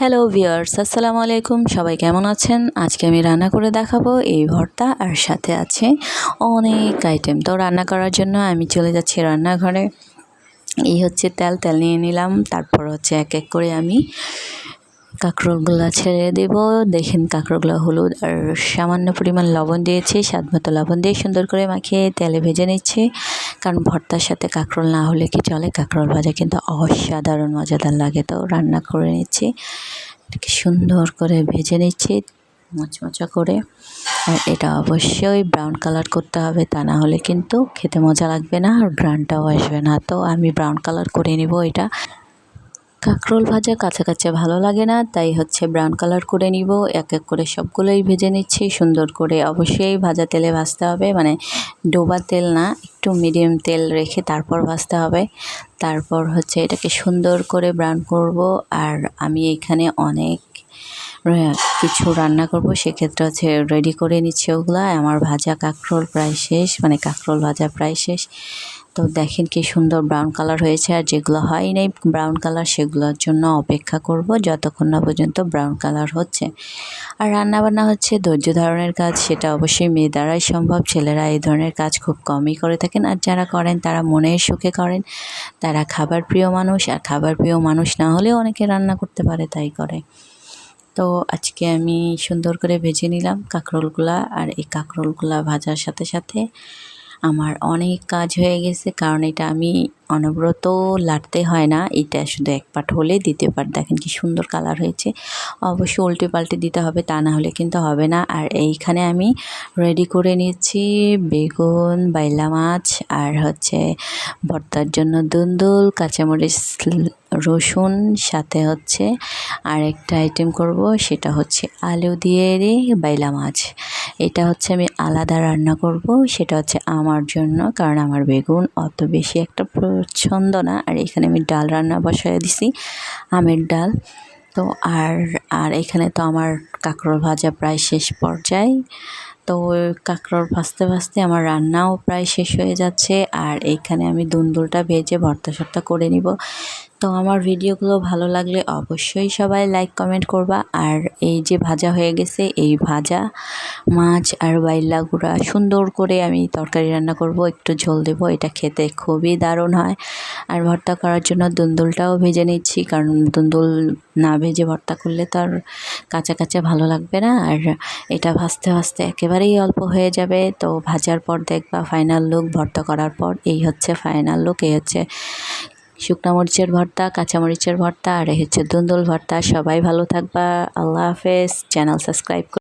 Hello viewers আসসালামু আলাইকুম সবাই কেমন আছেন? আজকে আমি রান্না করে দেখাবো এই ভর্তা, আর সাথে আছে অনেক আইটেম তো রান্না করার জন্য আমি চলে যাচ্ছি রান্নাঘরে। এই হচ্ছে তেল তেল নিয়ে নিলাম। তারপর হচ্ছে এক এক করে আমি কাঁকরোলগুলো ছেড়ে দেব। দেখেন কাঁকরোলগুলো হলুদ, আর সামান্য পরিমাণ লবণ দিয়েছি, স্বাদ মতো লবণ দিয়ে সুন্দর করে মাখিয়ে তেলে ভেজে নিচ্ছি। কারণ ভর্তার সাথে কাঁকরোল না হলে কি চলে? কাঁকরোল ভাজা কিন্তু অসাধারণ, মজাদার লাগে। তো রান্না করে নিচ্ছি। সুন্দর করে ভেজে নিচ্ছি, মচমচা করে। আর এটা অবশ্যই ব্রাউন কালার করতে হবে, তা না হলে কিন্তু খেতে মজা লাগবে না আর ব্রাউনটাও আসবে না। তো আমি ব্রাউন কালার করে নিব এটা। কাঁকরোল ভাজা কাছে কাছে ভালো লাগে না, তাই হচ্ছে ব্রাউন কালার করে নিব। এক এক করে সবগুলোই ভেজে নিচ্ছি, সুন্দর করে অবশ্যই ভাজা তেলে ভাজতে হবে মানে ডোবা তেল না, একটু মিডিয়াম তেল রেখে তারপর ভাজতে হবে। তারপর হচ্ছে এটাকে সুন্দর করে ব্রাউন করব, আর আমি এখানে অনেক কিছু রান্না করব, সেক্ষেত্রে হচ্ছে রেডি করে নিচ্ছি ওগুলো। আমার ভাজা কাঁকরোল প্রায় শেষ মানে কাঁকরোল ভাজা প্রায় শেষ। তো দেখেন কি সুন্দর ব্রাউন কালার হয়েছে আর যেগুলো হয় নাই ব্রাউন কালার সেগুলোর জন্য অপেক্ষা করব যতক্ষণ না পর্যন্ত ব্রাউন কালার হচ্ছে। আর রান্নাবান্না হচ্ছে ধৈর্য ধারণের কাজ, সেটা অবশ্যই মেয়ে দ্বারাই সম্ভব, ছেলেরা এই ধরনের কাজ খুব কমই করে থাকেন। আর যারা করেন, তারা মনের সুখে করেন। তারা খাবার প্রিয় মানুষ, আর খাবার প্রিয় মানুষ না হলেও অনেকে রান্না করতে পারে, তাই করে। তো আজকে আমি সুন্দর করে ভেজে নিলাম কাঁকরোলগুলা, আর এই কাঁকরোলগুলা ভাজার সাথে সাথে আমার অনেক কাজ হয়ে গেছে কারণ এটা আমি অনবরত লাটতে হয় না। এটা শুধু এক পাট হলে, দ্বিতীয় পাট দেখেন কি সুন্দর কালার হয়েছে। অবশ্যই উল্টে পাল্টে দিতে হবে, তা না হলে কিন্তু হবে না। আর এইখানে আমি রেডি করে নিচ্ছি বেগুন, বাইলা মাছ, আর হচ্ছে ভর্তার জন্য দুন্দুল, কাঁচামরিচ, রসুন, সাথে হচ্ছে আর একটা আইটেম করব, সেটা হচ্ছে আলু দিয়ে রে বাইলা মাছ। এটা হচ্ছে আমি আলাদা রান্না করব, সেটা হচ্ছে আমার জন্য, কারণ আমার বেগুন অত বেশি একটা পছন্দ না আর এখানে আমি ডাল রান্না বসায় দিছি, আমের ডাল। তো আর আর এখানে তো আমার কাঁকরোল ভাজা প্রায় শেষ পর্যায়ে। তো কাঁকরোল ভাজতে ভাজতে আমার রান্নাও প্রায় শেষ হয়ে যাচ্ছে। আর এইখানে আমি দুন্দুলটা ভেজে ভর্তা সর্তা করে নিব। তো আমার ভিডিওগুলো ভালো লাগলে অবশ্যই সবাই লাইক কমেন্ট করবা। আর এই যে ভাজা হয়ে গেছে, এই ভাজা মাছ আর বাইলা গুঁড়া সুন্দর করে আমি তরকারি রান্না করব। একটু ঝোল দেব, এটা খেতে খুবই দারুণ হয়। আর ভর্তা করার জন্য দুন্দুলটাও ভেজে নিচ্ছি, কারণ দুন্দুল না ভেজে ভর্তা করলে তো আর কাঁচা কাঁচা ভালো লাগবে না। আর এটা ভাজতে ভাজতে একেবারেই অল্প হয়ে যাবে। তো ভাজার পর দেখবা ফাইনাল লুক ভর্তা করার পর এই হচ্ছে ফাইনাল লুক এই হচ্ছে শুকনা মরিচের ভর্তা, কাঁচা মরিচের ভর্তা, আর হচ্ছে দুন্দুল ভর্তা। সবাই ভালো থাকবা। আল্লাহ হাফেজ। Channel subscribe